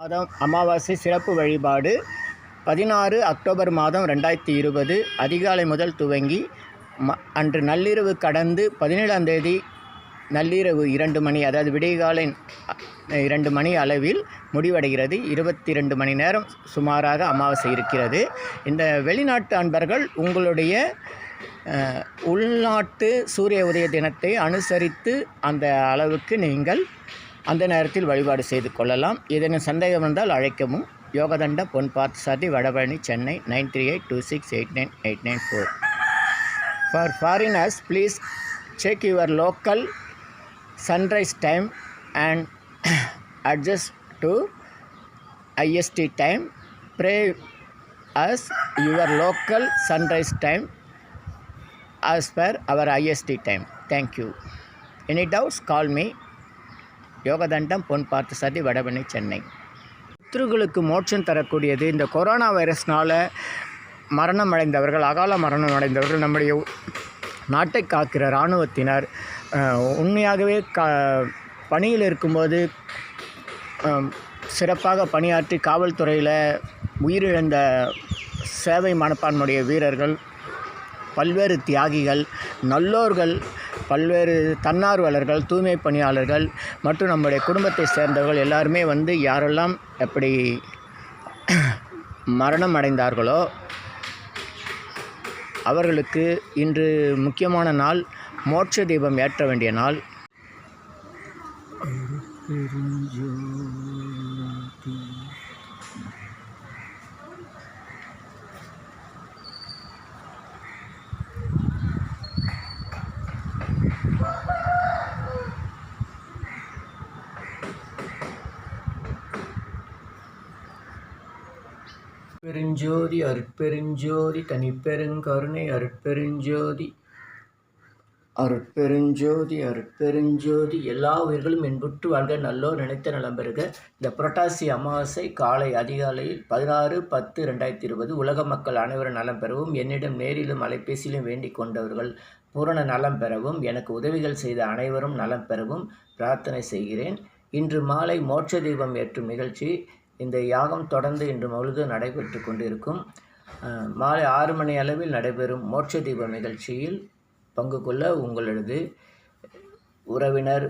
மாதம் அமாவாசை சிறப்பு வழிபாடு. பதினாறு அக்டோபர் மாதம் ரெண்டாயிரத்தி இருபது அதிகாலை முதல் துவங்கி ம அன்று நள்ளிரவு கடந்து பதினேழாம் தேதி நள்ளிரவு இரண்டு மணி அதாவது விடியகாலை இரண்டு மணி அளவில் முடிவடைகிறது. இருபத்தி ரெண்டு மணி நேரம் சுமாராக அமாவாசை இருக்கிறது. இந்த வெளிநாட்டு அன்பர்கள் உங்களுடைய உள்நாட்டு சூரிய உதய தினத்தை அனுசரித்து அந்த அளவுக்கு நீங்கள் அந்த நேரத்தில் வழிபாடு செய்து கொள்ளலாம் ஏதேனும் சந்தேகம் இருந்தால் அழைக்கவும் Yogathanda Pon Parthasarathy Vadapalani Chennai nine three eight two six eight nine eight nine four for foreigners please check your local sunrise time and adjust to IST time pray as your local sunrise time as per our IST time. Thank you. Any doubts? Call me. Yogathandam Pon Parthasarathy Vadapalani Chennai. பித்ருகளுக்கு மோட்சம் தரக்கூடியது. இந்த corona வைரஸ்னால் மரணம் அடைந்தவர்கள் அகால மரணம் அடைந்தவர்கள் நம்முடைய நாட்டை காக்கிற இராணுவத்தினர் உண்மையாகவே கா பணியில் இருக்கும்போது சிறப்பாக பணியாற்றி காவல்துறையில் உயிரிழந்த சேவை மனப்பான்மையுடைய வீரர்கள் பல்வேறு தியாகிகள் நல்லோர்கள் பல்வேறு தன்னார்வலர்கள் தூய்மை பணியாளர்கள் மற்றும் நம்முடைய குடும்பத்தை சேர்ந்தவர்கள் எல்லாருமே வந்து யாரெல்லாம் எப்படி மரணம் அடைந்தார்களோ அவர்களுக்கு இன்று முக்கியமான நாள் மோட்ச தீபம் ஏற்ற வேண்டிய நாள். பெருஞ்சோதி. அருட்பெருஞ்சோதி தனிப்பெருங்கருணை அருட்பெருஞ்சோதி. அருட்பெருஞ்சோதி அருட்பெருஞ்சோதி எல்லா உயிர்களும் என்புற்று வாழ்க நல்லோர் நினைத்த நலம் பெறுக. இந்த புரட்டாசி அமாவாசை காலை அதிகாலையில் பதினாறு பத்து ரெண்டாயிரத்தி இருபது உலக மக்கள் அனைவரும் நலம் பெறவும் என்னிடம் நேரிலும் அலைபேசியிலும் வேண்டிக் கொண்டவர்கள் பூரண நலம் பெறவும் எனக்கு உதவிகள் செய்த அனைவரும் நலம் பெறவும் பிரார்த்தனை செய்கிறேன். இன்று மாலை மோட்ச தீபம் ஏற்றும் நிகழ்ச்சி இந்த யாகம் தொடர்ந்து இன்று முழுது நடைபெற்று கொண்டிருக்கும். மாலை ஆறு மணி அளவில் நடைபெறும் மோட்ச தீபம் நிகழ்ச்சியில் பங்கு கொள்ள உங்களது உறவினர்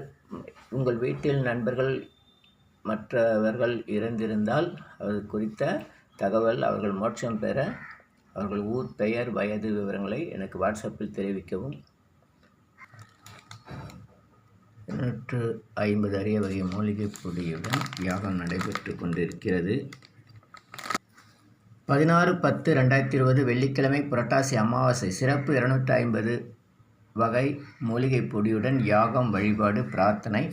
உங்கள் வீட்டில் நண்பர்கள் மற்றவர்கள் இறந்திருந்தால் அது குறித்த தகவல் அவர்கள் மோட்சம் பெற அவர்கள் ஊர் பெயர் வயது விவரங்களை எனக்கு வாட்ஸ்அப்பில் தெரிவிக்கவும். நூற்று ஐம்பது அரிய வகை மூலிகை பொடியுடன் யாகம் நடைபெற்று கொண்டிருக்கிறது. பதினாறு பத்து ரெண்டாயிரத்தி இருபது வெள்ளிக்கிழமை புரட்டாசி அமாவாசை சிறப்பு இருநூற்றி ஐம்பது வகை மூலிகை பொடியுடன் யாகம் வழிபாடு பிரார்த்தனை.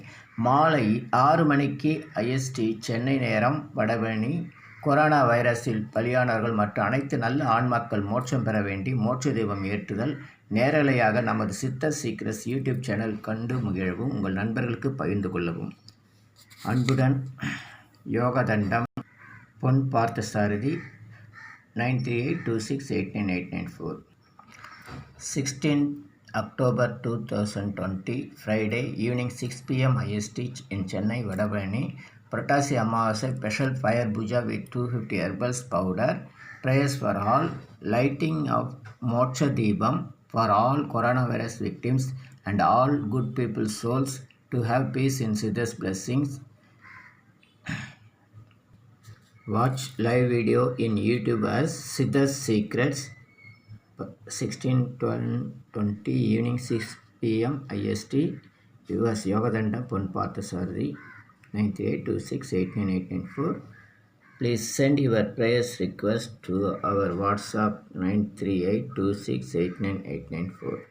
மாலை ஆறு மணிக்கு ஐஎஸ்டி சென்னை நேரம் வடபழனி கொரோனா வைரஸில் பலியானவர்கள் மற்றும் அனைத்து நல்ல ஆன்மாக்கள் மோட்சம் பெற வேண்டி மோட்ச தெய்வம் ஏற்றுதல் நேரலையாக நமது சித்த சீக்ரெட்ஸ் யூடியூப் சேனல் கண்டு மகிழவும். உங்கள் நண்பர்களுக்கு பகிர்ந்து கொள்ளவும். அன்புடன் Yogathandam Pon Parthasarathy nine three eight two six eight nine eight nine four. Sixteen October two thousand twenty Friday evening six PM IST in Chennai Vadapalani. Purattasi Amavasai special fire puja with two fifty herbals powder prayers for all lighting of Moksha Deepam for all corona virus victims and all good people souls to have peace in சிதர்ஸ் blessings Watch live video in YouTube as Siddha's Secrets 16 12 20 evening 6 pm IST US Yogadanda Pon Parthasarathi 98268994 Please send your prayers request to our WhatsApp 93826898994